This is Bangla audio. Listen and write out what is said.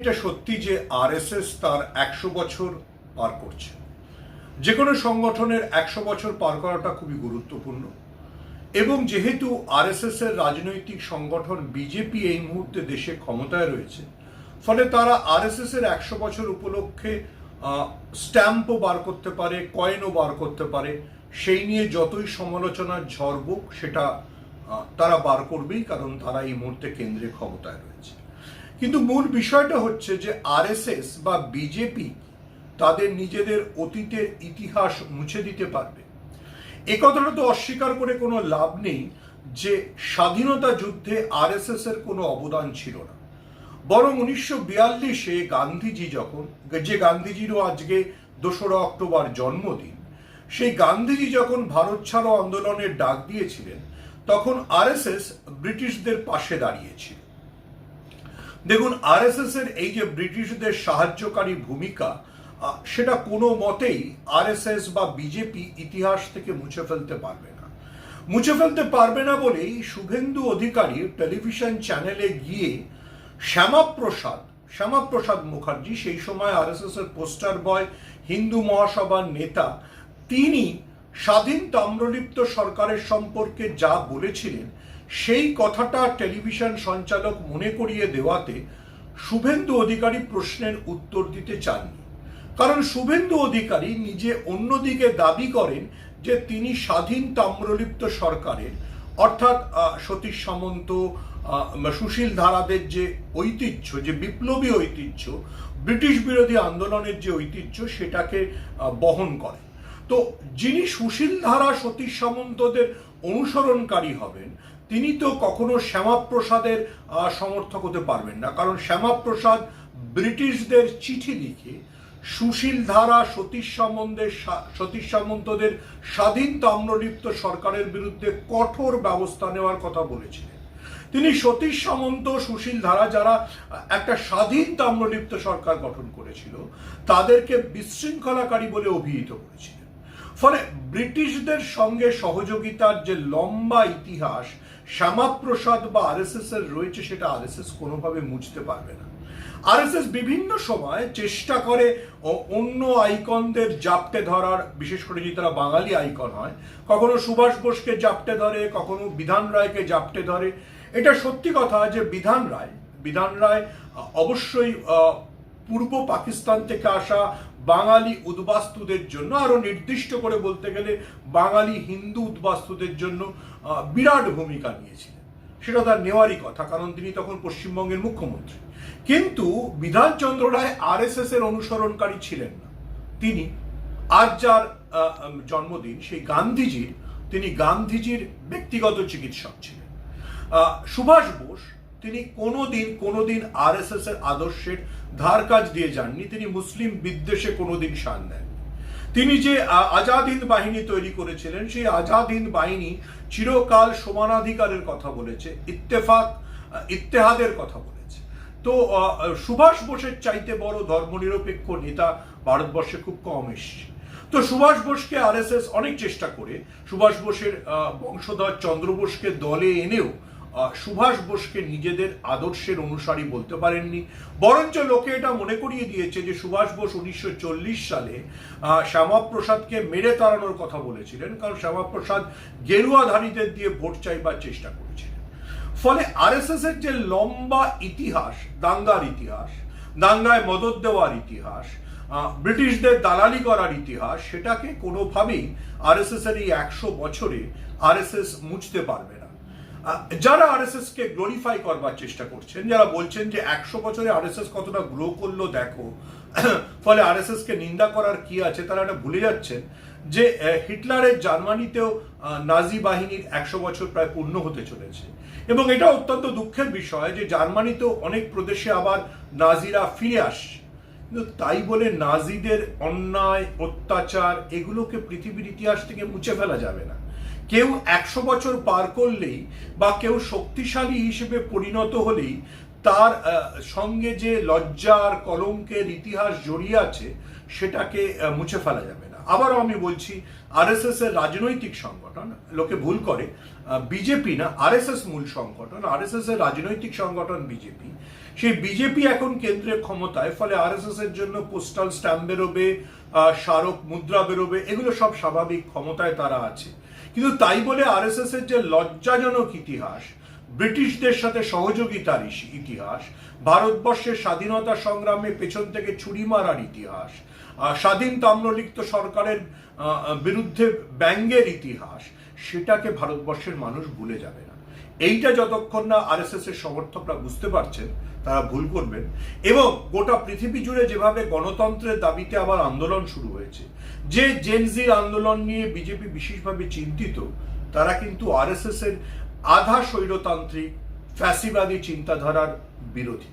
এটা সত্যি যে আরএসএস তার একশো বছর পার করছে। যে কোনো সংগঠনের একশো বছর পার করাটা খুবই গুরুত্বপূর্ণ। এবং যেহেতু আরএসএস এর রাজনৈতিক সংগঠন বিজেপি এই মুহূর্তে দেশে ক্ষমতায় রয়েছে, ফলে তারা আরএসএস এর একশো বছর উপলক্ষে স্ট্যাম্পও বার করতে পারে, কয়েনও বার করতে পারে, সেই নিয়ে যতই সমালোচনার ঝড়বুক সেটা তারা বার করবেই, কারণ তারা এই মুহূর্তে কেন্দ্রে ক্ষমতায় রয়েছে। কিন্তু মূল বিষয়টা হচ্ছে যে আরএসএস বা বিজেপি তাদের নিজেদের অতীতের ইতিহাস মুছে দিতে পারবে। এ কথাটা তো অস্বীকার করে কোনো লাভ নেই যে স্বাধীনতা যুদ্ধে আরএসএস এর কোনো অবদান ছিল না। বরং উনিশশো বিয়াল্লিশে গান্ধীজি যখন, যে গান্ধীজিরও আজকে দোসরা অক্টোবর জন্মদিন, সেই গান্ধীজি যখন ভারত ছাড়ো আন্দোলনের ডাক দিয়েছিলেন, তখন আরএসএস ব্রিটিশদের পাশে দাঁড়িয়েছিল। দেখুন আরএসএস এর এই যে ব্রিটিশদের সাহায্যকারী ভূমিকা সেটা কোনো মতেই আরএসএস বা বিজেপি ইতিহাস থেকে মুছে ফেলতে পারবে না। মুছে ফেলতে পারবে না বলেই শুভেন্দু অধিকারী টেলিভিশন চ্যানেলে গিয়ে শ্যামাপ্রসাদ শ্যামাপ্রসাদ মুখার্জি, সেই সময় আরএসএস এর পোস্টার বয়, হিন্দু মহাসভার নেতা, তিনি স্বাধীন তাম্রলিপ্ত সরকারের সম্পর্কে যা বলেছিলেন সেই কথাটা টেলিভিশন সঞ্চালক মনে করিয়ে দেওয়াতে শুভেন্দু অধিকারী প্রশ্নের উত্তর দিতে চাননি। কারণ শুভেন্দু অধিকারী নিজে অন্যদিকে দাবি করেন যে তিনি স্বাধীন তাম্রলিপ্ত সরকারের, অর্থাৎ সতীশ সামন্ত সুশীল ধারাদের যে ঐতিহ্য, যে বিপ্লবী ঐতিহ্য, ব্রিটিশ বিরোধী আন্দোলনের যে ঐতিহ্য, সেটাকে বহন করে তো যিনি সুশীল ধারা সতীশ সামন্তদের অনুসরণকারী হবেন তিনি তো কখনো শ্যামাপ্রসাদের সমর্থক হতে পারবেন না। কারণ শ্যামাপ্রসাদ ব্রিটিশদের চিঠি লিখে সুশীল ধারা, সতীশ সম্বন্ধে সতীশ সামন্তদের স্বাধীন তাম্রলিপ্ত সরকারের বিরুদ্ধে কঠোর ব্যবস্থা নেওয়ার কথা বলেছিলেন। তিনি সতীশ সামন্ত সুশীল ধারা যারা একটা স্বাধীন তাম্রলিপ্ত সরকার গঠন করেছিল, তাদেরকে বিশৃঙ্খলাকারী বলে অভিহিত করেছিলেন। ফলে ব্রিটিশদের সঙ্গে সহযোগিতার যে লম্বা ইতিহাস শ্যামাপ্রসাদ বা আরএসএস এর রয়েছে সেটা আরএসএস কোনোভাবে মুছতে পারবে না। আরএসএস বিভিন্ন সময় চেষ্টা করে অন্য আইকনদের জাপটে ধরার, বিশেষ করে যদি তারা বাঙালি আইকন হয়, কখনো সুভাষ বোসকে জাপটে ধরে, কখনো বিধান রায়কে জাপটে ধরে। এটা সত্যি কথা যে বিধান রায় বিধান রায় অবশ্যই পূর্ব পাকিস্তান থেকে আসা বাঙালি উদ্বাস্তুদের জন্য আরও নির্দিষ্ট করে বলতে গেলে বাঙালি হিন্দু উদ্বাস্তুদের জন্য বিরাট ভূমিকা নিয়েছিলেন। সেটা তার নেওয়ারই কথা, কারণ তিনি তখন পশ্চিমবঙ্গের মুখ্যমন্ত্রী। কিন্তু বিধানচন্দ্র রায় আর এস এর অনুসরণকারী ছিলেন না। তিনি আজ যার জন্মদিন, সেই গান্ধীজির, তিনি গান্ধীজির ব্যক্তিগত চিকিৎসক ছিলেন। সুভাষ বোস তিনি কোনোদিন কোনোদিন আর এস এর আদর্শের ধার কাজ দিয়ে যাননি। তিনি মুসলিম বিদ্বেষে কোনোদিন শান দেননি তিনি যে আজাদ হিন্দ বাহিনী তৈরি করেছিলেন, সেই আজাদ হিন্দ বাহিনী চিরকাল সমানাধিকারের কথা বলেছে, ইত্তেফাক, ইত্তেহাদের কথা বলেছে। তো সুভাষ বোসের চাইতে বড় ধর্মনিরপেক্ষ নেতা ভারতবর্ষে খুব কম এসছে। তো সুভাষ বোসকে আরএসএস অনেক চেষ্টা করে, সুভাষ বোসের বংশধর চন্দ্র বোসকে দলে এনেও সুভাষ বোসকে নিজেদের আদর্শের অনুসারী বলতে পারেননি। বরঞ্চ লোকে এটা মনে করিয়ে দিয়েছে যে সুভাষ বোস উনিশশো চল্লিশ সালে শ্যামাপ্রসাদকে মেরে তাড়ানোর কথা বলেছিলেন, কারণ শ্যামাপ্রসাদ গেরুয়াধারীদের দিয়ে ভোট চাইবার চেষ্টা করেছিলেন। ফলে আরএসএস এর যে লম্বা ইতিহাস, দাঙ্গার ইতিহাস, দাঙ্গায় মদত দেওয়ার ইতিহাস ব্রিটিশদের দালালি করার ইতিহাস, সেটাকে কোনোভাবেই আরএসএস এর এই একশো বছরে আরএসএস মুছতে পারবে যারা আরএসএস কে গ্লোরিফাই করবার চেষ্টা করছেন, যারা বলছেন যে একশো বছরে আরএসএস কতটা গ্রো করল, দেখো। ফলে আরএসএস কে নিন্দা করার কি আছে, তারা এটা ভুলে যাচ্ছেন যে হিটলারের জার্মানিতেও নাজি বাহিনীর একশো বছর প্রায় পূর্ণ হতে চলেছে। এবং এটা অত্যন্ত দুঃখের বিষয় যে, জার্মানিতেও অনেক প্রদেশে আবার নাজিরা ফিরে আসছে। কিন্তু তাই বলে নাজিদের অন্যায়, অত্যাচার, এগুলোকে পৃথিবীর ইতিহাস থেকে মুছে ফেলা যাবে না। কেউ একশো বছর পার করলেই বা কেউ শক্তিশালী হিসেবে পরিণত হলেই তার সঙ্গে যে লজ্জার কলঙ্কের ইতিহাস জড়িয়ে আছে, সেটাকে মুছে ফেলা যাবে না। আবারও আমি বলছি আরএসএস এর রাজনৈতিক সংগঠন, লোকে ভুল করে বিজেপি না আরএসএস মূল সংগঠন আরএসএস এর রাজনৈতিক সংগঠন বিজেপি সেই বিজেপি এখন কেন্দ্রের ক্ষমতায়, ফলে আরএসএস এর জন্য পোস্টাল স্ট্যাম্প বেরোবে স্মারক মুদ্রা বেরোবে, এগুলো সব স্বাভাবিক ক্ষমতায় তারা আছে। কিন্তু তাই বলে আরএসএস এর যে লজ্জাজনক ইতিহাস, ব্রিটিশদের সাথে সহযোগিতার ইতিহাস, ভারতবর্ষের স্বাধীনতা সংগ্রামে পেছন থেকে ছুরি মারার ইতিহাস স্বাধীন তাম্রলিপ্ত সরকারের বিরুদ্ধে ব্যঙ্গের ইতিহাস, সেটাকে ভারতবর্ষের মানুষ ভুলে যাবে না। এইটা যতক্ষণ না আর এস এর সমর্থকরা বুঝতে পারছেন, তারা ভুল করবেন। এবং গোটা পৃথিবী জুড়ে যেভাবে গণতন্ত্রের দাবিতে আবার আন্দোলন শুরু হয়েছে, যে জেনজির আন্দোলন নিয়ে বিজেপি বিশেষভাবে চিন্তিত, তারা কিন্তু আর এস এর আধা স্বৈরতান্ত্রিক ফ্যাসিবাদী চিন্তাধারার বিরোধী।